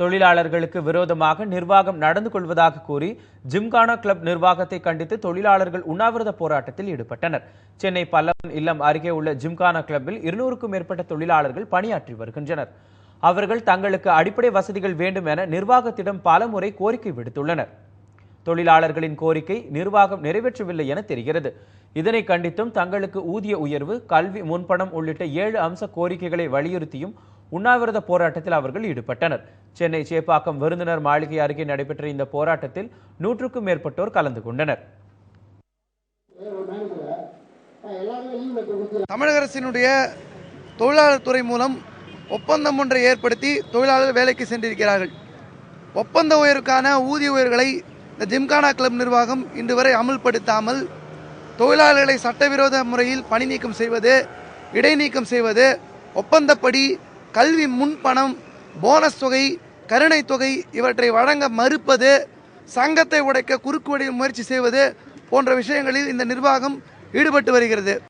தொழிலாளர்களுக்கு விரோதமாக நிர்வாகம் நடந்து கொள்வதாக கூறி ஜிம்கானா கிளப் நிர்வாகத்தை கண்டித்து தொழிலாளர்கள் உண்ணாவிரத போராட்டத்தில் ஈடுபட்டனர். சென்னை பல்லவன் இல்லம் அருகே உள்ள ஜிம்கானா கிளப்பில் இருநூறுக்கும் மேற்பட்ட தொழிலாளர்கள் பணியாற்றி வருகின்றனர். அவர்கள் தங்களுக்கு அடிப்படை வசதிகள் வேண்டும் என நிர்வாகத்திடம் பலமுறை கோரிக்கை விடுத்துள்ளனர். தொழிலாளர்களின் கோரிக்கை நிர்வாகம் நிறைவேற்றவில்லை என தெரிகிறது. இதனை கண்டித்தும் தங்களுக்கு ஊதிய உயர்வு கல்வி முன்பணம் உள்ளிட்ட ஏழு அம்ச கோரிக்கைகளை வலியுறுத்தியும் உண்ணாவிரத போராட்டத்தில் அவர்கள் ஈடுபட்டனர். சென்னை சேப்பாக்கம் விருந்தினர் மாளிகை அருகே நடைபெற்ற இந்த போராட்டத்தில் நூற்றுக்கும் மேற்பட்டோர் கலந்து கொண்டனர். தமிழக அரசினுடைய தொழிலாளர் துறை மூலம் ஒப்பந்தம் ஒன்றை ஏற்படுத்தி தொழிலாளர்கள் வேலைக்கு சென்றிருக்கிறார்கள். ஒப்பந்த உயர்வுக்கான ஊதிய உயர்வுகளை இந்த ஜிம்கானா கிளப் நிர்வாகம் இன்று வரை அமல்படுத்தாமல் தொழிலாளர்களை சட்டவிரோத முறையில் பணி நீக்கம் செய்வது இடைநீக்கம் செய்வது ஒப்பந்தப்படி கல்வி முன்பணம் போனஸ் தொகை கருணை தொகை இவற்றை வழங்க மறுப்பது சங்கத்தை உடைக்க குறுக்கு வழியில் முயற்சி செய்வது போன்ற விஷயங்களில் இந்த நிர்வாகம் ஈடுபட்டு வருகிறது.